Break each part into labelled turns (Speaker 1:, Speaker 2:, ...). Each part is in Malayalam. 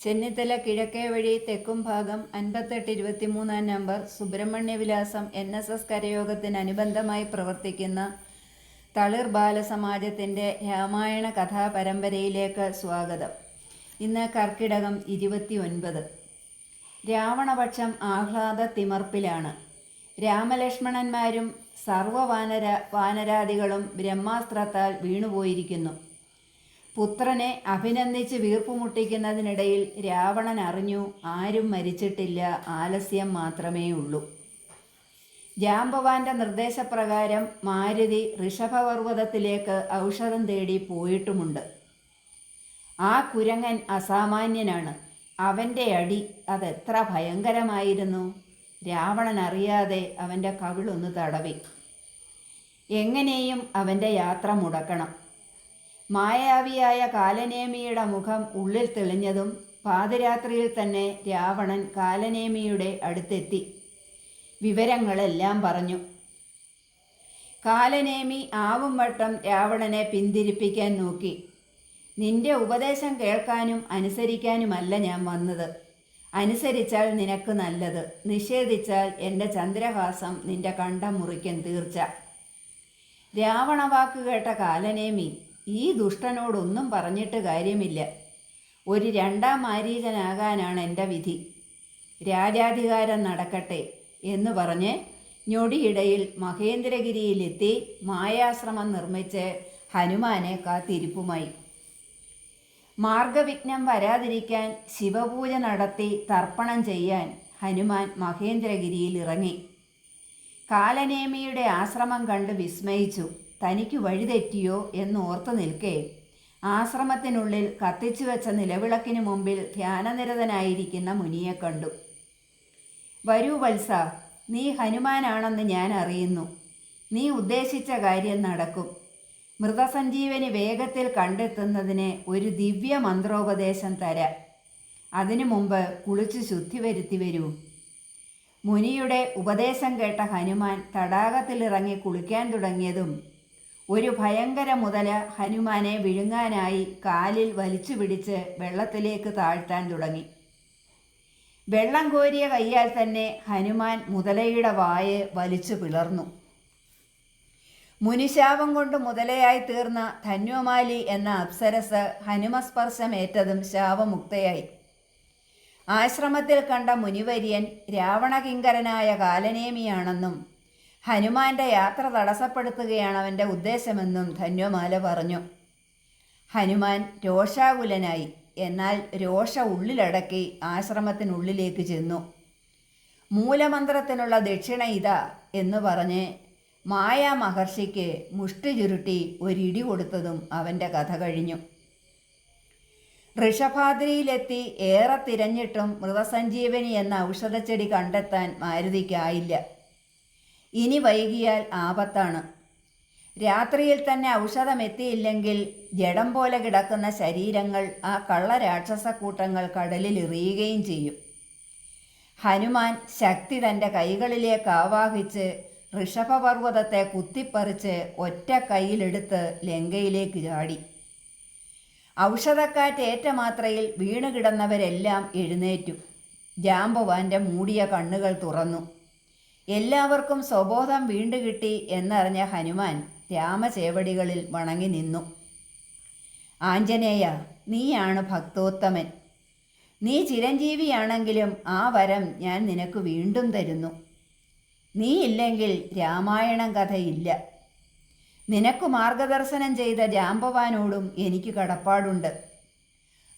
Speaker 1: ചെന്നിത്തല കിഴക്കേ വഴി തെക്കും ഭാഗം അൻപത്തെട്ട് ഇരുപത്തിമൂന്നാം നമ്പർ സുബ്രഹ്മണ്യ വിലാസം എൻ എസ് എസ് കരയോഗത്തിനനുബന്ധമായി പ്രവർത്തിക്കുന്ന തളിർ ബാലസമാജത്തിന്റെ രാമായണ കഥാപരമ്പരയിലേക്ക് സ്വാഗതം. ഇന്ന് കർക്കിടകം ഇരുപത്തി ഒൻപത് രാവണപക്ഷം ആഹ്ലാദ തിമർപ്പിലാണ്. രാമലക്ഷ്മണന്മാരും സർവവാനര വാനരാദികളും ബ്രഹ്മാസ്ത്രത്താൽ വീണുപോയിരിക്കുന്നു. പുത്രനെ അഭിനന്ദിച്ച് വീർപ്പുമുട്ടിക്കുന്നതിനിടയിൽ രാവണൻ അറിഞ്ഞു ആരും മരിച്ചിട്ടില്ല ആലസ്യം മാത്രമേ ഉള്ളൂ ജാംബവാന്റെ നിർദ്ദേശപ്രകാരം മാരുതി ഋഷഭപർവതത്തിലേക്ക് ഔഷധം തേടി പോയിട്ടുമുണ്ട്. ആ കുരങ്ങൻ അസാമാന്യനാണ്. അവന്റെ അടി അതെത്ര ഭയങ്കരമായിരുന്നു. രാവണൻ അറിയാതെ അവന്റെ കവിളൊന്ന് തടവി. എങ്ങനെയും അവന്റെ യാത്ര മുടക്കണം. മായാവിയായ കാലനേമിയുടെ മുഖം ഉള്ളിൽ തെളിഞ്ഞതും പാതിരാത്രിയിൽ തന്നെ രാവണൻ കാലനേമിയുടെ അടുത്തെത്തി. വിവരങ്ങളെല്ലാം പറഞ്ഞു. കാലനേമി ആവും വട്ടം രാവണനെ പിന്തിരിപ്പിക്കാൻ നോക്കി. നിന്റെ ഉപദേശം കേൾക്കാനും അനുസരിക്കാനുമല്ല ഞാൻ വന്നത്. അനുസരിച്ചാൽ നിനക്ക് നല്ലത്. നിഷേധിച്ചാൽ എന്റെ ചന്ദ്രഹാസം നിന്റെ കണ്ടം മുറിക്കൻ തീർച്ച. രാവണവാക്ക് കേട്ട കാലനേമി ഈ ദുഷ്ടനോടൊന്നും പറഞ്ഞിട്ട് കാര്യമില്ല. ഒരു രണ്ടാം മാരീചനാകാനാണ് എന്റെ വിധി. രാജാധികാരം നടക്കട്ടെ എന്ന് പറഞ്ഞ് ഞൊടിയിടയിൽ മഹേന്ദ്രഗിരിയിലെത്തി മായാശ്രമം നിർമ്മിച്ച് ഹനുമാനെ കാത്തിരിപ്പുമായി. മാർഗവിഘ്നം വരാതിരിക്കാൻ ശിവപൂജ നടത്തി തർപ്പണം ചെയ്യാൻ ഹനുമാൻ മഹേന്ദ്രഗിരിയിൽ ഇറങ്ങി. കാലനേമിയുടെ ആശ്രമം കണ്ട് വിസ്മയിച്ചു. തനിക്ക് വഴിതെറ്റിയോ എന്ന് ഓർത്തു നിൽക്കേ. ആശ്രമത്തിനുള്ളിൽ കത്തിച്ചു വെച്ച നിലവിളക്കിന് മുമ്പിൽ ധ്യാനനിരതനായിരിക്കുന്ന മുനിയെ കണ്ടു. വരൂ വത്സ നീ ഹനുമാനാണെന്ന് ഞാൻ അറിയുന്നു. നീ ഉദ്ദേശിച്ച കാര്യം നടക്കും. മൃതസഞ്ജീവനി വേഗത്തിൽ കണ്ടെത്തുന്നതിന് ഒരു ദിവ്യ മന്ത്രോപദേശം തരാം. അതിനു മുമ്പ് കുളിച്ച് ശുദ്ധി വരുത്തി വരൂ. മുനിയുടെ ഉപദേശം കേട്ട ഹനുമാൻ തടാകത്തിലിറങ്ങി കുളിക്കാൻ തുടങ്ങിയതും ഒരു ഭയങ്കര മുതല ഹനുമാനെ വിഴുങ്ങാനായി കാലിൽ വലിച്ചു പിടിച്ച് വെള്ളത്തിലേക്ക് താഴ്ത്താൻ തുടങ്ങി. വെള്ളം കോരിയ കയ്യാൽ തന്നെ ഹനുമാൻ മുതലയുടെ വായ വലിച്ചു പിളർന്നു. മുനിശാപം കൊണ്ട് മുതലയായി തീർന്ന ധന്വമാലി എന്ന അപ്സരസ് ഹനുമസ്പർശമേറ്റതും ശാപമുക്തയായി. ആശ്രമത്തിൽ കണ്ട മുനിവര്യൻ രാവണകിങ്കരനായ കാലനേമിയാണെന്നും ഹനുമാന്റെ യാത്ര തടസ്സപ്പെടുത്തുകയാണ് അവന്റെ ഉദ്ദേശമെന്നും ധന്യമാല പറഞ്ഞു. ഹനുമാൻ രോഷാകുലനായി എന്നാൽ രോഷ ഉള്ളിലടക്കി ആശ്രമത്തിനുള്ളിലേക്ക് ചെന്നു. മൂലമന്ത്രത്തിനുള്ള ദക്ഷിണ ഇതാ എന്ന് പറഞ്ഞ് മായാ മഹർഷിക്ക് മുഷ്ടി ചുരുട്ടി ഒരിടി കൊടുത്തതും അവന്റെ കഥ കഴിഞ്ഞു. ഋഷഭാദ്രിയിലെത്തി ഏറെ തിരഞ്ഞിട്ടും മൃതസഞ്ജീവനി എന്ന ഔഷധച്ചെടി കണ്ടെത്താൻ മാരുതിക്കായില്ല. ഇനി വൈകിയാൽ ആപത്താണ്. രാത്രിയിൽ തന്നെ ഔഷധമെത്തിയില്ലെങ്കിൽ ജഡം പോലെ കിടക്കുന്ന ശരീരങ്ങൾ ആ കള്ള രാക്ഷസക്കൂട്ടങ്ങൾ കടലിൽ എറിയുകയും ചെയ്യും. ഹനുമാൻ ശക്തി തന്റെ കൈകളിലേക്ക് ആവാഹിച്ച് ഋഷഭപർവതത്തെ കുത്തിപ്പറിച്ച് ഒറ്റ കൈയിലെടുത്ത് ലങ്കയിലേക്ക് ചാടി. ഔഷധക്കാറ്റേറ്റ മാത്രയിൽ വീണുകിടന്നവരെല്ലാം എഴുന്നേറ്റു. ജാമ്പവാന്റെ മൂടിയ കണ്ണുകൾ തുറന്നു. എല്ലാവർക്കും സ്വബോധം വീണ്ടുകിട്ടി എന്നറിഞ്ഞ ഹനുമാൻ രാമചേവടികളിൽ വണങ്ങി നിന്നു. ആഞ്ജനേയ നീയാണ് ഭക്തോത്തമൻ. നീ ചിരഞ്ജീവിയാണെങ്കിലും ആ വരം ഞാൻ നിനക്ക് വീണ്ടും തരുന്നു. നീ ഇല്ലെങ്കിൽ രാമായണം കഥയില്ല. നിനക്ക് മാർഗദർശനം ചെയ്ത ജാമ്പവാനോടും എനിക്ക് കടപ്പാടുണ്ട്.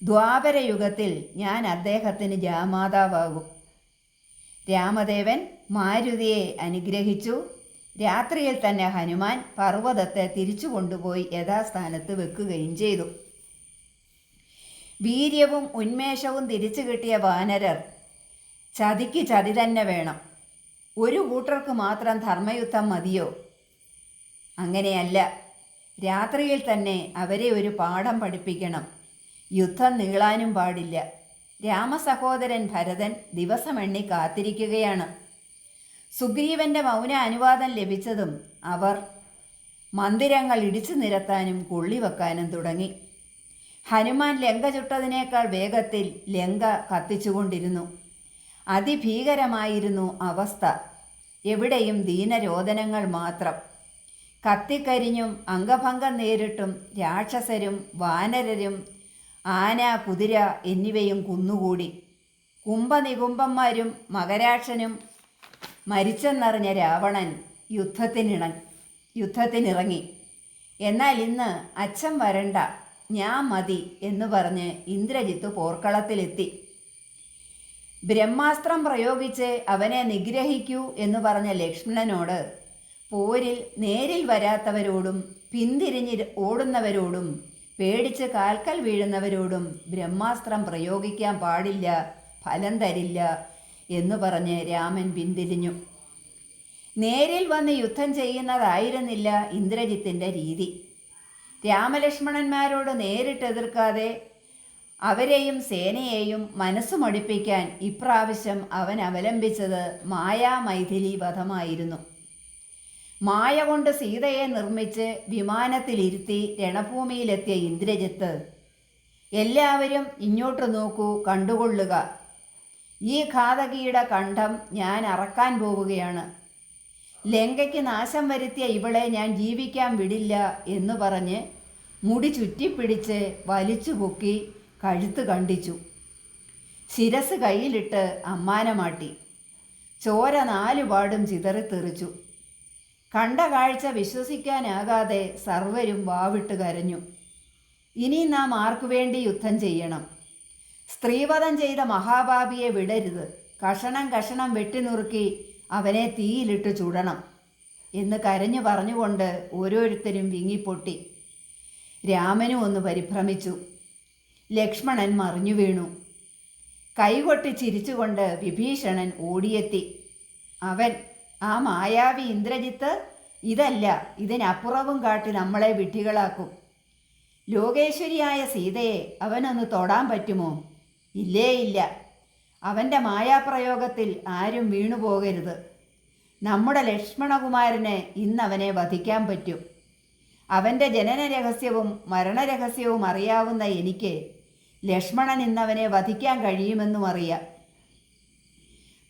Speaker 1: ദ്വാപരയുഗത്തിൽ ഞാൻ അദ്ദേഹത്തിന് ജാമാതാവാകും. രാമദേവൻ മാരുതിയെ അനുഗ്രഹിച്ചു. രാത്രിയിൽ തന്നെ ഹനുമാൻ പർവതത്തെ തിരിച്ചു കൊണ്ടുപോയി യഥാസ്ഥാനത്ത് വെക്കുകയും ചെയ്തു. വീര്യവും ഉന്മേഷവും തിരിച്ചു കിട്ടിയ വാനരർ ചതിക്ക് ചതി തന്നെ വേണം. ഒരു കൂട്ടർക്ക് മാത്രം ധർമ്മയുദ്ധം മതിയോ? അങ്ങനെയല്ല. രാത്രിയിൽ തന്നെ അവരെ ഒരു പാഠം പഠിപ്പിക്കണം. യുദ്ധം നീളാനും പാടില്ല. രാമസഹോദരൻ ഭരതൻ ദിവസമെണ്ണി കാത്തിരിക്കുകയാണ്. സുഗ്രീവന്റെ മൗന അനുവാദം ലഭിച്ചതും അവർ മന്ദിരങ്ങൾ ഇടിച്ചു നിരത്താനും കൊള്ളിവെക്കാനും തുടങ്ങി. ഹനുമാൻ ലങ്ക ചുട്ടതിനേക്കാൾ വേഗത്തിൽ ലങ്ക കത്തിച്ചുകൊണ്ടിരുന്നു. അതിഭീകരമായിരുന്നു അവസ്ഥ. എവിടെയും ദീനരോധനങ്ങൾ മാത്രം. കത്തിക്കരിഞ്ഞും അംഗഭംഗം നേരിട്ടും രാക്ഷസരും വാനരരും ആന കുതിര എന്നിവയും കുന്നുകൂടി. കുംഭനികുംഭന്മാരും മകരാക്ഷനും മരിച്ചെന്നറിഞ്ഞ രാവണൻ യുദ്ധത്തിനിണ യുദ്ധത്തിനിറങ്ങി. എന്നാൽ ഇന്ന് അച്ഛൻ വരണ്ട ഞാൻ മതി എന്ന് പറഞ്ഞ് ഇന്ദ്രജിത്ത് പോർക്കളത്തിലെത്തി. ബ്രഹ്മാസ്ത്രം പ്രയോഗിച്ച് അവനെ നിഗ്രഹിക്കൂ എന്ന് പറഞ്ഞ ലക്ഷ്മണനോട് പോരിൽ നേരിൽ വരാത്തവരോടും പിന്തിരിഞ്ഞ് ഓടുന്നവരോടും പേടിച്ച് കാൽക്കൽ വീഴുന്നവരോടും ബ്രഹ്മാസ്ത്രം പ്രയോഗിക്കാൻ പാടില്ല ഫലം തരില്ല എന്ന് പറഞ്ഞ് രാമൻ പിന്തിരിഞ്ഞു. നേരിൽ വന്ന് യുദ്ധം ചെയ്യുന്നതായിരുന്നില്ല ഇന്ദ്രജിത്തിന്റെ രീതി. രാമലക്ഷ്മണന്മാരോട് നേരിട്ട് എതിർക്കാതെ അവരെയും സേനയെയും മനസ്സുമടിപ്പിക്കാൻ ഇപ്രാവശ്യം അവൻ അവലംബിച്ചത് മായാമൈഥിലി വധമായിരുന്നു മായ കൊണ്ട് സീതയെ നിർമ്മിച്ച് വിമാനത്തിലിരുത്തി രണഭൂമിയിലെത്തിയ ഇന്ദ്രജിത്ത് എല്ലാവരും ഇങ്ങോട്ട് നോക്കൂ കണ്ടുകൊള്ളുക. ഈ ഘാതകിയുടെ കണ്ഠം ഞാൻ അറക്കാൻ പോവുകയാണ്. ലങ്കയ്ക്ക് നാശം വരുത്തിയ ഇവളെ ഞാൻ ജീവിക്കാൻ വിടില്ല എന്ന് പറഞ്ഞ് മുടി ചുറ്റിപ്പിടിച്ച് വലിച്ചു പൊക്കി കഴുത്ത് കണ്ടിച്ചു. ശിരസ് കയ്യിലിട്ട് അമ്മാനമാട്ടി ചോര നാലുപാടും ചിതറിത്തെറിച്ചു കണ്ട കാഴ്ച വിശ്വസിക്കാനാകാതെ സർവരും വാവിട്ട് കരഞ്ഞു. ഇനി നാം ആർക്കു വേണ്ടി യുദ്ധം ചെയ്യണം? സ്ത്രീവധം ചെയ്ത മഹാഭാപിയെ വിടരുത്. കഷണം കഷണം വെട്ടിനുറുക്കി അവനെ തീയിലിട്ട് ചുടണം എന്ന് കരഞ്ഞു പറഞ്ഞുകൊണ്ട് ഓരോരുത്തരും വിങ്ങിപ്പൊട്ടി. രാമനും ഒന്ന് പരിഭ്രമിച്ചു. ലക്ഷ്മണൻ മറിഞ്ഞു വീണു. കൈകൊട്ടി ചിരിച്ചുകൊണ്ട് വിഭീഷണൻ ഓടിയെത്തി. അവൻ ആ മായാവി ഇന്ദ്രജിത്ത് ഇതല്ല ഇതിനപ്പുറവും കാട്ടി നമ്മളെ വിഡ്ഢികളാക്കും. ലോകേശ്വരിയായ സീതയെ അവനൊന്ന് തൊടാൻ പറ്റുമോ? ഇല്ലേ ഇല്ല അവന്റെ മായാപ്രയോഗത്തിൽ ആരും വീണുപോകരുത് നമ്മുടെ ലക്ഷ്മണകുമാരനെ ഇന്നവനെ വധിക്കാൻ പറ്റും. അവന്റെ ജനന രഹസ്യവും മരണരഹസ്യവും അറിയാവുന്ന എനിക്ക് ലക്ഷ്മണൻ ഇന്നവനെ വധിക്കാൻ കഴിയുമെന്നും അറിയാം.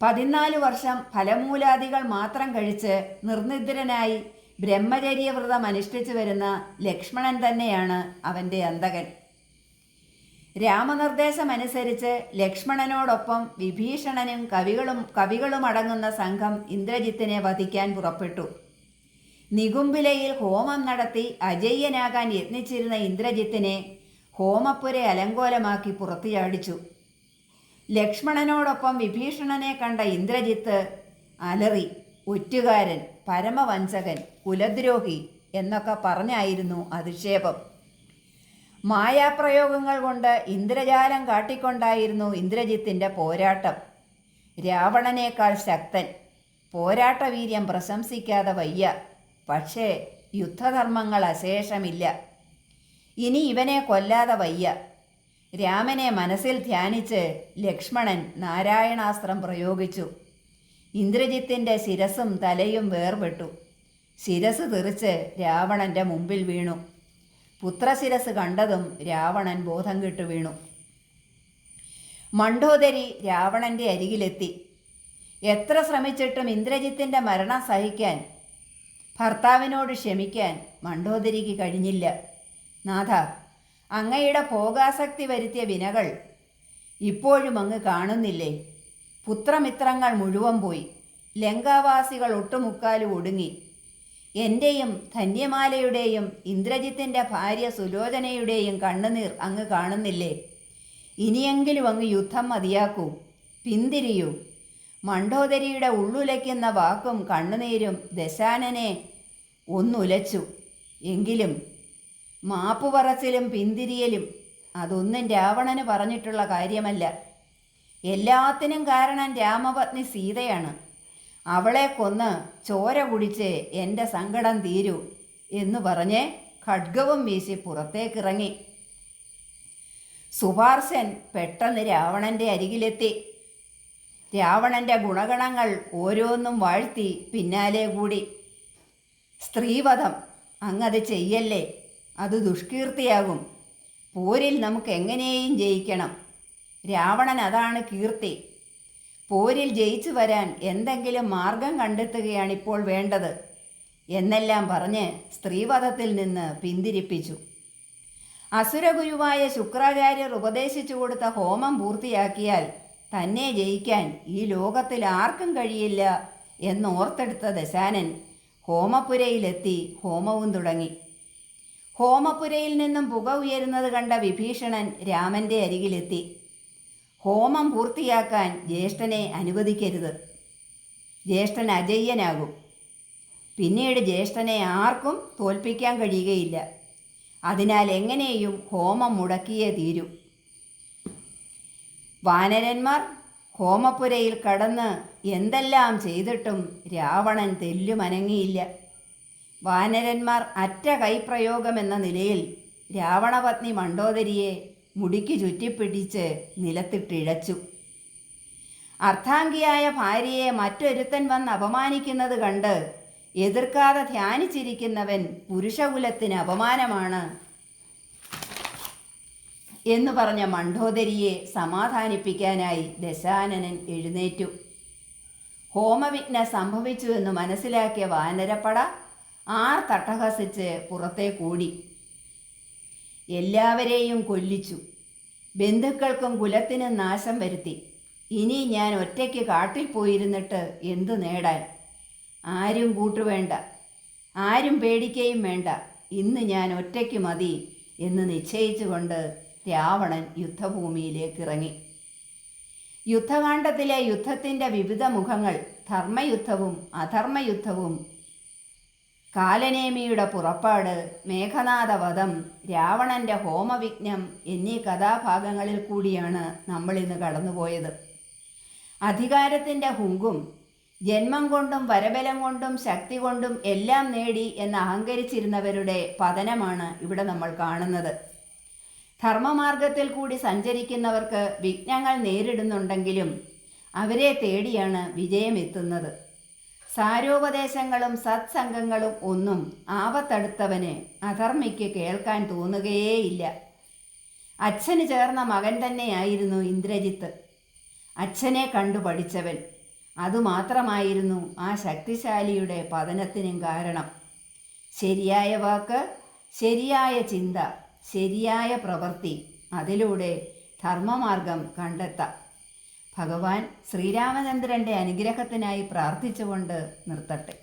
Speaker 1: പതിനാല് വർഷം ഫലമൂലാദികൾ മാത്രം കഴിച്ച് നിർനിദ്രനായി ബ്രഹ്മചര്യവ്രതം അനുഷ്ഠിച്ചു വരുന്ന ലക്ഷ്മണൻ തന്നെയാണ് അവന്റെ അന്തകൻ രാമനിർദ്ദേശമനുസരിച്ച് ലക്ഷ്മണനോടൊപ്പം വിഭീഷണനും കവികളും കവികളും അടങ്ങുന്ന സംഘം ഇന്ദ്രജിത്തിനെ വധിക്കാൻ പുറപ്പെട്ടു. നികുംബിലയിൽ ഹോമം നടത്തി അജയ്യനാകാൻ യത്നിച്ചിരുന്ന ഇന്ദ്രജിത്തിനെ ഹോമപ്പുര അലങ്കോലമാക്കി പുറത്തു ചാടിച്ചു ലക്ഷ്മണനോടൊപ്പം വിഭീഷണനെ കണ്ട ഇന്ദ്രജിത്ത് അലറി ഒറ്റുകാരൻ പരമവഞ്ചകൻ കുലദ്രോഹി എന്നൊക്കെ പറഞ്ഞായിരുന്നു അധിക്ഷേപം. മായാപ്രയോഗങ്ങൾ കൊണ്ട് ഇന്ദ്രജാലം കാട്ടിക്കൊണ്ടായിരുന്നു ഇന്ദ്രജിത്തിന്റെ പോരാട്ടം. രാവണനേക്കാൾ ശക്തൻ പോരാട്ടവീര്യം പ്രശംസിക്കാതെ വയ്യ. പക്ഷേ യുദ്ധധർമ്മങ്ങൾ അശേഷമില്ല. ഇനി ഇവനെ കൊല്ലാതെ വയ്യ. രാമനെ മനസ്സിൽ ധ്യാനിച്ച് ലക്ഷ്മണൻ നാരായണാസ്ത്രം പ്രയോഗിച്ചു. ഇന്ദ്രജിത്തിന്റെ ശിരസും തലയും വേർപെട്ടു. ശിരസ് തെറിച്ച് രാവണന്റെ മുമ്പിൽ വീണു. പുത്രശിരസ് കണ്ടതും രാവണൻ ബോധം കെട്ടു വീണു. മണ്ഡോദരി രാവണന്റെ അരികിലെത്തി. എത്ര ശ്രമിച്ചിട്ടും ഇന്ദ്രജിത്തിന്റെ മരണം സഹിക്കാൻ ഭർത്താവിനോട് ക്ഷമിക്കാൻ മണ്ഡോദരിക്ക് കഴിഞ്ഞില്ല. നാഥ അങ്ങയുടെ ഭോഗാസക്തി വരുത്തിയ വിനകൾ ഇപ്പോഴും അങ്ങ് കാണുന്നില്ലേ? പുത്രമിത്രങ്ങൾ മുഴുവൻ പോയി. ലങ്കാവാസികൾ ഒട്ടുമുക്കാലും ഒടുങ്ങി. എന്റെയും ധന്യമാലയുടെയും ഇന്ദ്രജിത്തിന്റെ ഭാര്യ സുലോചനയുടെയും കണ്ണുനീർ അങ്ങ് കാണുന്നില്ലേ? ഇനിയെങ്കിലും അങ്ങ് യുദ്ധം മതിയാക്കൂ. പിന്തിരിയൂ. മണ്ഡോദരിയുടെ ഉള്ളുലയ്ക്കുന്ന വാക്കും കണ്ണുനീരും ദശാനനെ ഒന്നുലച്ചു. എങ്കിലും മാപ്പ് പറച്ചിലും പിന്തിരിയലും അതൊന്നും രാവണന് പറഞ്ഞിട്ടുള്ള കാര്യമല്ല. എല്ലാത്തിനും കാരണം രാമപത്നി സീതയാണ്. അവളെ കൊന്ന് ചോര കുടിച്ച് എന്റെ സങ്കടം തീരൂ എന്ന് പറഞ്ഞ് ഖഡ്ഗവും വീശി പുറത്തേക്കിറങ്ങി. സുഭാർസൻ പെട്ടെന്ന് രാവണന്റെ അരികിലെത്തി. രാവണന്റെ ഗുണഗണങ്ങൾ ഓരോന്നും വാഴ്ത്തി പിന്നാലെ കൂടി. സ്ത്രീവധം അങ്ങത് ചെയ്യല്ലേ? അത് ദുഷ്കീർത്തിയാകും. പോരിൽ നമുക്ക് എങ്ങനെയും ജയിക്കണം. രാവണൻ അതാണ് കീർത്തി. പോരിൽ ജയിച്ചു വരാൻ എന്തെങ്കിലും മാർഗം കണ്ടെത്തുകയാണ് ഇപ്പോൾ വേണ്ടത്. എന്നെല്ലാം പറഞ്ഞ് സ്ത്രീവധത്തിൽ നിന്ന് പിന്തിരിപ്പിച്ചു. അസുരഗുരുവായ ശുക്രാചാര്യർ ഉപദേശിച്ചു കൊടുത്ത ഹോമം പൂർത്തിയാക്കിയാൽ തന്നെ ജയിക്കാൻ ഈ ലോകത്തിൽ ആർക്കും കഴിയില്ല എന്നോർത്തെടുത്ത ദശാനൻ ഹോമപുരയിലെത്തി ഹോമവും തുടങ്ങി. ഹോമപുരയിൽ നിന്നും പുക ഉയരുന്നത് കണ്ട വിഭീഷണൻ രാമന്റെ അരികിലെത്തി. ഹോമം പൂർത്തിയാക്കാൻ ജ്യേഷ്ഠനെ അനുവദിക്കരുത്. ജ്യേഷ്ഠൻ അജയ്യനാകും. പിന്നീട് ജ്യേഷ്ഠനെ ആർക്കും തോൽപ്പിക്കാൻ കഴിയുകയില്ല. അതിനാൽ എങ്ങനെയും ഹോമം മുടക്കിയേ തീരൂ. വാനരന്മാർ ഹോമപ്പുരയിൽ കടന്ന് എന്തെല്ലാം ചെയ്തിട്ടും രാവണൻ തെല്ലുമനങ്ങിയില്ല. വാനരന്മാർ അറ്റ കൈപ്രയോഗമെന്ന നിലയിൽ രാവണപത്നി മണ്ഡോദരിയെ മുടിക്ക് ചുറ്റിപ്പിടിച്ച് നിലത്തിട്ടിഴച്ചു. അർത്ഥാംഗിയായ ഭാര്യയെ മറ്റൊരുത്തൻ വന്ന് അപമാനിക്കുന്നത് കണ്ട് എതിർക്കാതെ ധ്യാനിച്ചിരിക്കുന്നവൻ പുരുഷകുലത്തിന് അപമാനമാണ് എന്ന് പറഞ്ഞ മണ്ഡോദരിയെ സമാധാനിപ്പിക്കാനായി ദശാനനൻ എഴുന്നേറ്റു. ഹോമവിഘ്ന സംഭവിച്ചു എന്ന് മനസ്സിലാക്കിയ വാനരപ്പട ആർ തട്ടഹസിച്ച് പുറത്തേ കൂടി എല്ലാവരെയും കൊല്ലിച്ചു. ബന്ധുക്കൾക്കും കുലത്തിനും നാശം വരുത്തി. ഇനി ഞാൻ ഒറ്റയ്ക്ക് കാട്ടിൽ പോയിരുന്നിട്ട് എന്തു നേടാൻ? ആരും കൂട്ടുവേണ്ട. ആരും പേടിക്കുകയും വേണ്ട. ഇന്ന് ഞാൻ ഒറ്റയ്ക്ക് മതി എന്ന് നിശ്ചയിച്ചുകൊണ്ട് രാവണൻ യുദ്ധഭൂമിയിലേക്ക് ഇറങ്ങി യുദ്ധകാണ്ഡത്തിലെ യുദ്ധത്തിന്റെ വിവിധ മുഖങ്ങൾ ധർമ്മയുദ്ധവും അധർമ്മയുദ്ധവും കാലനേമിയുടെ പുറപ്പാട് മേഘനാഥവധം രാവണന്റെ ഹോമവിഘ്നം എന്നീ കഥാഭാഗങ്ങളിൽ കൂടിയാണ് നമ്മളിന്ന് കടന്നുപോയത്. അധികാരത്തിന്റെ ഹുങ്കും ജന്മം കൊണ്ടും വരബലം കൊണ്ടും ശക്തി കൊണ്ടും എല്ലാം നേടി എന്ന് അഹങ്കരിച്ചിരുന്നവരുടെ പതനമാണ് ഇവിടെ നമ്മൾ കാണുന്നത്. ധർമ്മമാർഗത്തിൽ കൂടി സഞ്ചരിക്കുന്നവർക്ക് വിഘ്നങ്ങൾ നേരിടുന്നുണ്ടെങ്കിലും അവരെ തേടിയാണ് വിജയമെത്തുന്നത്. സാരോപദേശങ്ങളും സത്സംഗങ്ങളും ഒന്നും ആപത്തടുത്തവന് അധർമ്മിക്ക് കേൾക്കാൻ തോന്നുകയേയില്ല. അച്ഛന് ചേർന്ന മകൻ തന്നെയായിരുന്നു ഇന്ദ്രജിത്ത്. അച്ഛനെ കണ്ടു പഠിച്ചവൻ. അതുമാത്രമായിരുന്നു ആ ശക്തിശാലിയുടെ പതനത്തിനും കാരണം. ശരിയായ വാക്ക് ശരിയായ ചിന്ത ശരിയായ പ്രവൃത്തി അതിലൂടെ ധർമ്മമാർഗം കണ്ടെത്താം. ഭഗവാൻ ശ്രീരാമചന്ദ്രന്റെ അനുഗ്രഹത്തിനായി പ്രാർത്ഥിച്ചുകൊണ്ട് നിർത്തട്ടെ.